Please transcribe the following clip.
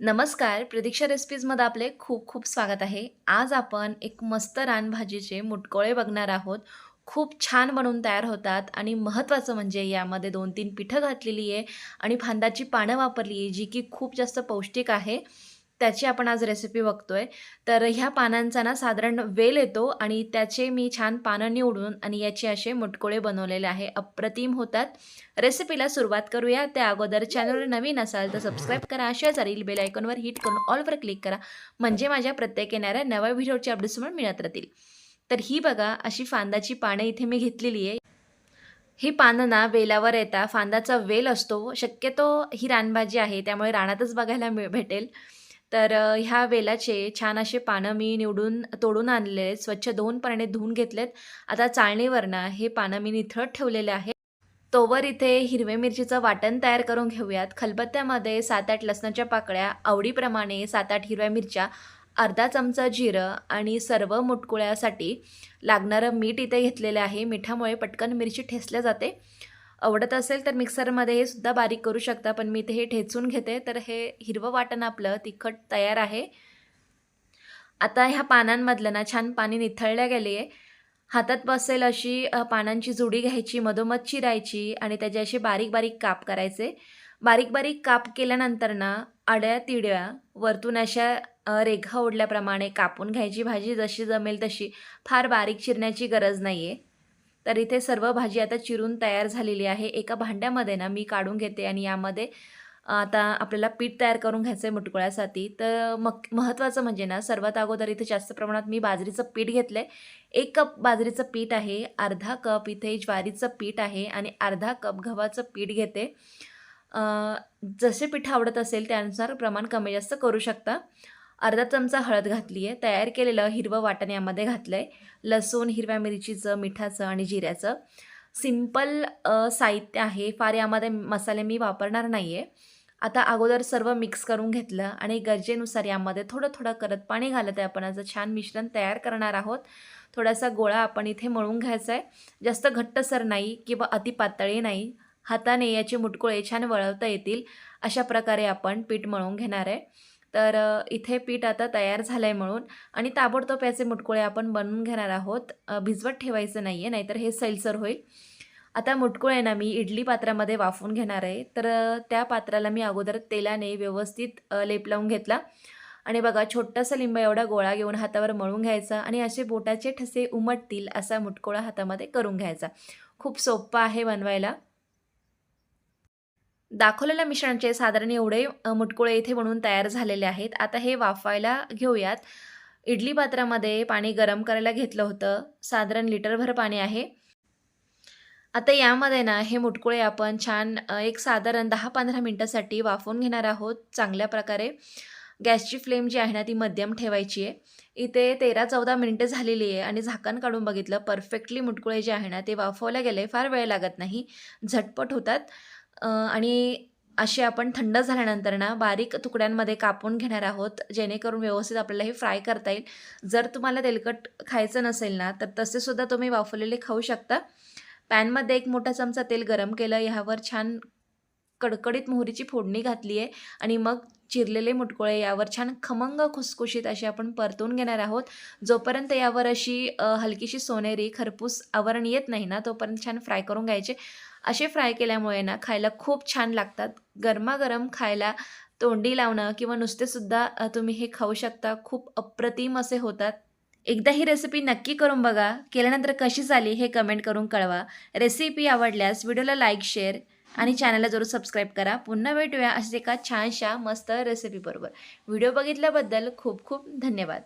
नमस्कार प्रतीक्षा रेसिपीजमध्ये आपले खूप खूप स्वागत आहे. आज आपण एक मस्त रानभाजीचे मुटकोळे बघणार आहोत. खूप छान बनवून तयार होतात आणि महत्त्वाचं म्हणजे यामध्ये दोन तीन पिठं घातलेली आहे आणि फांदाची पानं वापरली आहे जी की खूप जास्त पौष्टिक आहे. त्याची आपण आज रेसिपी बघतोय. तर ह्या पानांचा ना साधारण वेल येतो आणि त्याचे मी छान पानं निवडून आणि याचे असे मुटकोळे बनवलेले आहे. अप्रतिम होतात. रेसिपीला सुरुवात करूया. त्या अगोदर चॅनलवर नवीन असाल तर सबस्क्राईब करा. अशाच राहील बेल आयकॉनवर हिट करून ऑलवर क्लिक करा. म्हणजे माझ्या प्रत्येक येणाऱ्या नव्या व्हिडिओचे अपडेट्स तुम्हाला मिळत राहतील. तर ही बघा अशी फांदाची पानं इथे मी घेतलेली आहे. ही पानं ना वेलावर येता फांदाचा वेल असतो. शक्यतो ही रानभाजी आहे त्यामुळे रानातच बघायला मिळ भेटेल. तर ह्या वेलाचे छान असे पानं मी निवडून तोडून आणले आहेत. स्वच्छ दोन पाण्याने धुवून घेतलेत. आता चाळणीवरनं हे पानं मी निथळत ठेवलेले आहे तोवर इथे हिरवे मिरचीचं वाटण तयार करून घेऊयात. खलबत्त्यामध्ये सात आठ लसणाच्या पाकळ्या आवडीप्रमाणे सात आठ हिरव्या मिरच्या अर्धा चमचा जिरं आणि सर्व मुटकुळ्यासाठी लागणारं मीठ इथे घेतलेलं आहे. मिठामुळे पटकन मिरची ठेसल्या जाते. आवडत असेल तर मिक्सरमध्ये हे सुद्धा बारीक करू शकता. पण मी इथे हे ठेचून घेते. तर हे हिरवं वाटण आपलं तिखट तयार आहे. आता ह्या पानांमधलं ना छान पाणी निथळल्या गेली आहे. हातात बसेल अशी पानांची जुडी घ्यायची मधोमध चिरायची आणि त्याचे असे बारीक बारीक काप करायचे. बारीक बारीक काप केल्यानंतर ना आड्या तिड्या वरतून अशा रेघा ओढल्याप्रमाणे कापून घ्यायची. भाजी जशी जमेल तशी फार बारीक चिरण्याची गरज नाही आहे तर इथे सर्व भाजी आता चिरून तयार झालेली आहे. एका भांड्यामध्ये ना मी काढून घेते आणि यामध्ये आता आपल्याला पीठ तयार करून घ्यायचं आहे मुटकुळ्यासाठी. तर मग महत्त्वाचं म्हणजे ना सर्वात अगोदर इथे जास्त प्रमाणात मी बाजरीचं पीठ घेतलं आहे एक कप बाजरीचं पीठ आहे अर्धा कप इथे ज्वारीचं पीठ आहे आणि अर्धा कप गव्हाचं पीठ घेते. जसे पीठ आवडत असेल त्यानुसार प्रमाण कमी जास्त करू शकता. अर्धा चमचा हळद घातली आहे तयार केलेलं हिरवं वाटण यामध्ये घातलं आहे लसूण हिरव्या मिरचीचं मिठाचं आणि जिऱ्याचं. सिंपल साहित्य आहे. फार यामध्ये मसाले मी वापरणार नाही आहे आता अगोदर सर्व मिक्स करून घेतलं आणि गरजेनुसार यामध्ये थोडं थोडं करत पाणी घालत आहे आपण असं छान मिश्रण तयार करणार आहोत. थोडासा गोळा आपण इथे मळून घ्यायचा आहे जास्त घट्टसर नाही किंवा अति पातळी नाही. हाताने याचे मुटकुळे छान वळवता येतील. अशा प्रकारे आपण पीठ मळून घेणार आहे तर इथे पीठ आता तयार झालं आहे म्हणून आणि ताबडतोब याचे मुटकुळे आपण बनवून घेणार आहोत. भिजवत ठेवायचं नाही आहे नाहीतर हे सैलसर होईल. आता मुटकुळे ना मी इडली पात्रामध्ये वाफवून घेणार आहे. तर त्या पात्राला मी अगोदर तेलाने व्यवस्थित लेप लावून घेतला. आणि बघा छोटासा लिंब एवढा गोळा घेऊन हातावर मळून घ्यायचा आणि असे बोटाचे ठसे उमटतील असा मुटकोळा हातामध्ये करून घ्यायचा. खूप सोपं आहे बनवायला. दाखवलेल्या मिश्रणाचे साधारण एवढे मुटकुळे इथे बनवून तयार झालेले आहेत. आता हे वाफवायला घेऊयात. इडली पात्रामध्ये पाणी गरम करायला घेतलं होतं. साधारण लिटरभर पाणी आहे. आता यामध्ये ना हे मुटकुळे आपण छान एक साधारण दहा पंधरा मिनटासाठी वाफवून घेणार आहोत चांगल्या प्रकारे. गॅसची फ्लेम जी आहे ना ती मध्यम ठेवायची आहे. इथे तेरा चौदा मिनटं झालेली आहे आणि झाकण काढून बघितलं परफेक्टली मुटकुळे जे आहे ना ते वाफवल्या गेले. फार वेळ लागत नाही. झटपट होतात. आणि असे आपण थंड झाल्यानंतर ना बारीक तुकड्यांमध्ये कापून घेणार आहोत जेणेकरून व्यवस्थित आपल्याला हे फ्राय करता येईल. जर तुम्हाला तेलकट खायचं नसेल ना तर तसेसुद्धा तुम्ही वाफवलेले खाऊ शकता. पॅनमध्ये एक मोठा चमचा तेल गरम केलं ह्यावर छान कडकडीत मोहरीची फोडणी घातली आहे आणि मग चिरलेले मुटकुळे यावर छान खमंग खुसखुशीत अशी आपण परतून घेणार आहोत. जोपर्यंत यावर अशी हलकीशी सोनेरी खरपूस आवरण येत नाही ना तोपर्यंत छान फ्राय करून घ्यायचे. असे फ्राय केल्यामुळे ना खायला खूप छान लागतात. गरमागरम खायला तोंडी लावणं किंवा नुसतेसुद्धा तुम्ही हे खाऊ शकता. खूप अप्रतिम असे होतात. एकदा ही रेसिपी नक्की करून बघा. केल्यानंतर कशी झाली हे कमेंट करून कळवा. रेसिपी आवडल्यास व्हिडिओला लाईक शेअर आणि चॅनलला जरूर सबस्क्राईब करा. पुन्हा भेटूया असेच एका छानशा मस्त रेसिपीबरोबर व्हिडिओ बघितल्याबद्दल खूप खूप धन्यवाद.